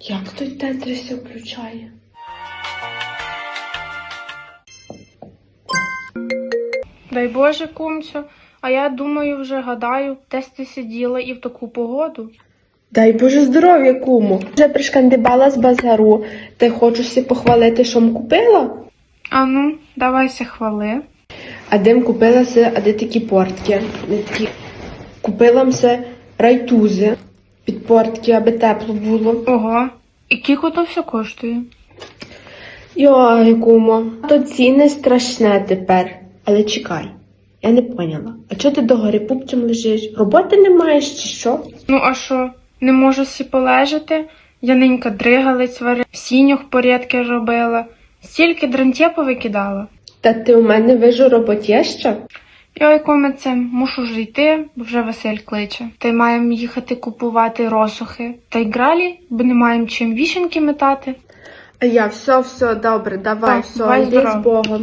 Як той тетрися включає? Дай Боже, кумцю, а я думаю, вже гадаю, десь ти сиділа і в таку погоду. Дай Боже здоров'я, куму. Вже пришкандибала з базару. Ти хочеш сі похвалити, що м купила? Ану, давайся хвали. А дим купилася, а де такі портки? Не такі. Купила мся райтузи портки, аби тепло було. Ого, і кіко то все коштує. Йой, кумо, то ціни страшне тепер. Але чекай, я не поняла. А чого ти догори пупцем лежиш? Роботи не маєш чи що? Ну а що, не можу сі полежати? Я ненька дригалець варила, в сінях порядки робила, стільки дрантє повикидала. Та ти у мене вижу роботєща? Йой, комеце, мушу вже йти, бо вже Василь кличе. Та й маємо їхати купувати росухи. Та й гралі, бо не маємо чим вішенки метати. А я все, все, добре, давай, Так, все, давай йди з Богом.